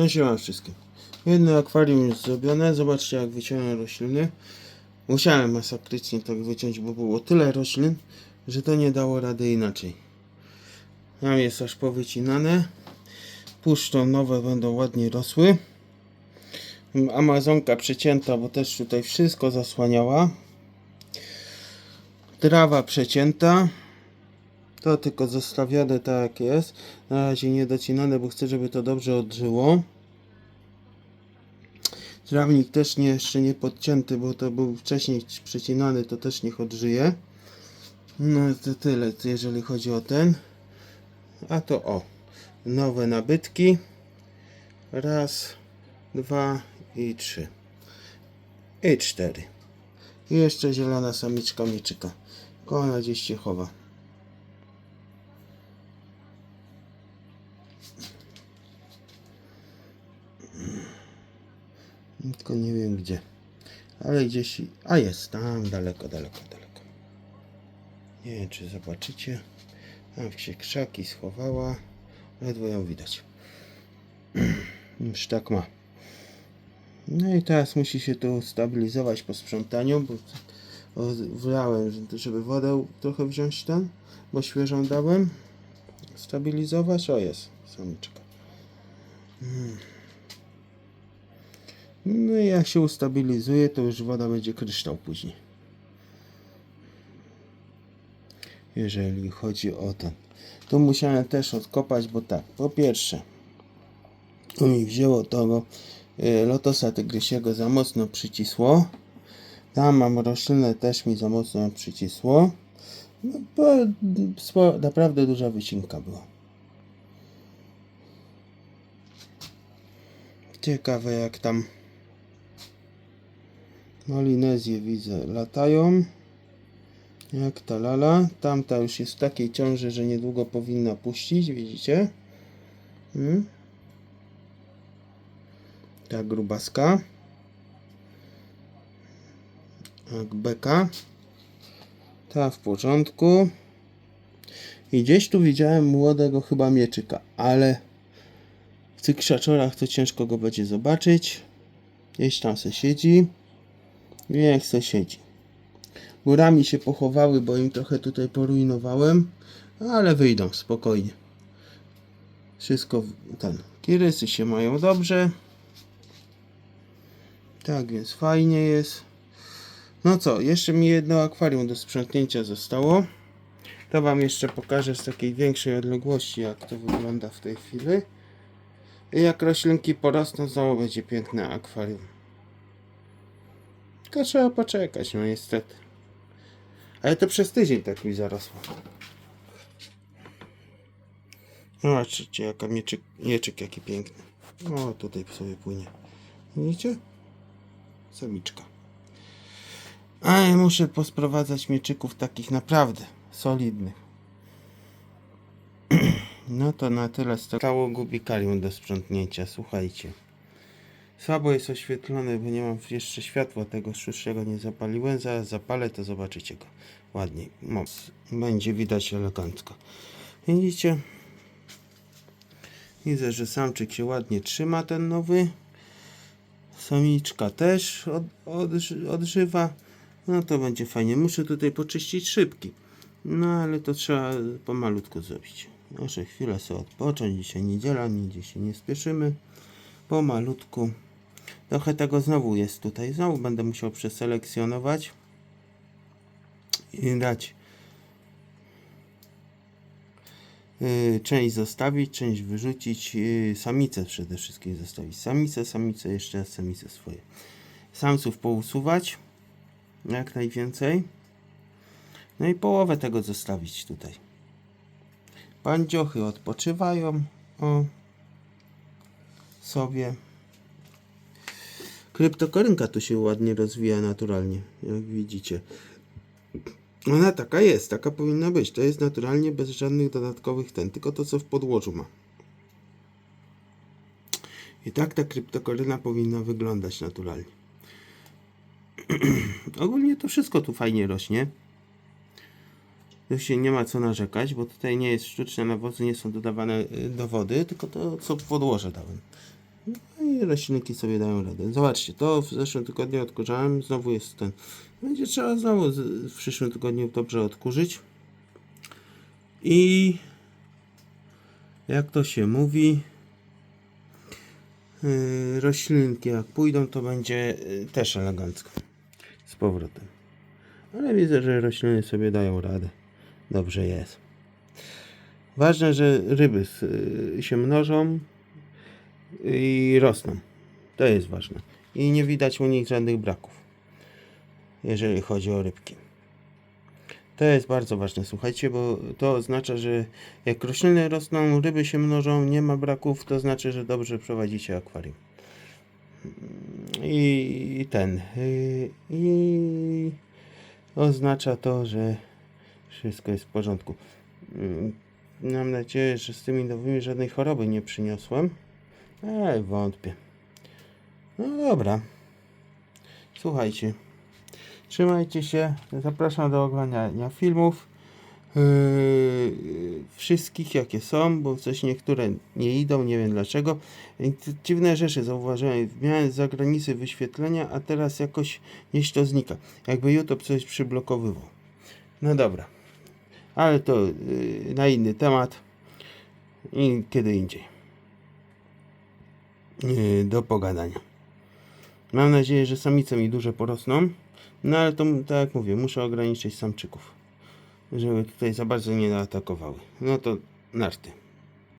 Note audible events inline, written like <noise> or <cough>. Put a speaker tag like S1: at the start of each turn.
S1: No siema wszystkim. Jedno akwarium już zrobione. Zobaczcie jak wyciąłem rośliny. Musiałem masakrycznie tak wyciąć, bo było tyle roślin, że to nie dało rady inaczej. Tam jest aż powycinane. Puszczą nowe będą ładnie rosły. Amazonka przecięta, bo też tutaj wszystko zasłaniała. Trawa przecięta. To tylko zostawione tak jest. Na razie nie docinane, bo chcę, żeby to dobrze odżyło. Trawnik też nie, jeszcze nie podcięty, bo to był wcześniej przecinany, to też niech odżyje. No to tyle, jeżeli chodzi o ten. A to o, nowe nabytki. Raz, dwa i trzy. I cztery. I jeszcze zielona samiczka mieczyka. Koła gdzieś się chowa. Tylko nie wiem gdzie. Ale gdzieś. A jest, tam daleko, daleko, daleko. Nie wiem czy zobaczycie. Tam się krzaki schowała. Ledwo ją widać. <clears throat> Już tak ma. No i teraz musi się to stabilizować po sprzątaniu, bo wlałem, że- żeby wodę trochę wziąć ten, bo świeżą dałem. Stabilizować. O jest, samiczka. No i jak się ustabilizuje, to już woda będzie kryształ później. Jeżeli chodzi o ten. Tu musiałem też odkopać, bo tak, po pierwsze, mi wzięło tego y, lotosa tygrysiego za mocno przycisło. Tam mam roślinę, też mi za mocno przycisło. No, bo spo, naprawdę duża wycinka była. Ciekawe jak tam Malinezje widzę latają. Jak ta lala. Tamta już jest w takiej ciąży, że niedługo powinna puścić, widzicie? Hmm? Ta grubaska. Jak beka. Ta w porządku. I gdzieś tu widziałem młodego chyba mieczyka, ale w tych krzaczorach to ciężko go będzie zobaczyć. Gdzieś tam se siedzi. Niech se siedzi. Górami się pochowały, bo im trochę tutaj porujnowałem, ale wyjdą spokojnie. Wszystko ten. Kirysy się mają dobrze. Tak więc fajnie jest. No co, jeszcze mi jedno akwarium do sprzątnięcia zostało. To wam jeszcze pokażę z takiej większej odległości, jak to wygląda w tej chwili. I jak roślinki porosną, znowu będzie piękne akwarium. Tylko trzeba poczekać, no niestety. Ale to przez tydzień tak mi zarosło. Zobaczcie, jaka mieczyk, mieczyk jaki piękny. O, tutaj sobie płynie. Widzicie? Samiczka. Ale muszę posprowadzać mieczyków takich naprawdę solidnych. <clears throat> No to na tyle stało gubikalium do sprzątnięcia, słuchajcie. Słabo jest oświetlony, bo nie mam jeszcze światła tego szybszego nie zapaliłem. Zaraz zapalę, to zobaczycie go ładniej. Moc. Będzie widać elegancko. Widzicie? Widzę, że samczyk się ładnie trzyma, ten nowy. Samiczka też od, odży- odżywa. No to będzie fajnie. Muszę tutaj poczyścić szybki. No ale to trzeba pomalutku zrobić. Muszę chwilę sobie odpocząć. Dzisiaj niedziela, nigdzie się nie spieszymy. Pomalutku. Trochę tego znowu jest tutaj. Znowu będę musiał przeselekcjonować i dać yy, część zostawić, część wyrzucić. Yy, samice przede wszystkim zostawić. Samice, samice, jeszcze raz samice swoje. Samców pousuwać jak najwięcej. No i połowę tego zostawić tutaj. Pandziochy odpoczywają. O sobie. Kryptokorynka tu się ładnie rozwija naturalnie, jak widzicie. Ona taka jest, taka powinna być. To jest naturalnie bez żadnych dodatkowych ten, tylko to co w podłożu ma. I tak ta kryptokoryna powinna wyglądać naturalnie. <clears throat> Ogólnie to wszystko tu fajnie rośnie. Tu się nie ma co narzekać, bo tutaj nie jest sztuczne nawozy, nie są dodawane y, do wody, tylko to co w podłoże dałem. Roślinki sobie dają radę. Zobaczcie, to w zeszłym tygodniu odkurzałem, znowu jest ten. Będzie trzeba znowu w przyszłym tygodniu dobrze odkurzyć. I jak to się mówi, yy, roślinki jak pójdą, to będzie yy, też elegancko. Z powrotem. Ale widzę, że rośliny sobie dają radę. Dobrze jest. Ważne, że ryby s- y, się mnożą i rosną. To jest ważne. I nie widać u nich żadnych braków, jeżeli chodzi o rybki. To jest bardzo ważne, słuchajcie, bo to oznacza, że jak rośliny rosną, ryby się mnożą, nie ma braków, to znaczy, że dobrze prowadzicie akwarium. I, i ten. y, I oznacza to, że wszystko jest w porządku. Mam nadzieję, że z tymi nowymi żadnej choroby nie przyniosłem. Ale wątpię. No dobra. Słuchajcie. Trzymajcie się. Zapraszam do oglądania filmów. Yy, wszystkich jakie są, bo coś niektóre nie idą, nie wiem dlaczego. Dziwne rzeczy zauważyłem. Miałem z zagranicy wyświetlenia, a teraz jakoś gdzieś to znika. Jakby YouTube coś przyblokowywał. No dobra. Ale to yy, na inny temat i kiedy indziej. Yy, do pogadania. Mam nadzieję, że samice mi duże porosną. No ale to tak jak mówię, muszę ograniczyć samczyków. Żeby tutaj za bardzo nie atakowały. No to narty.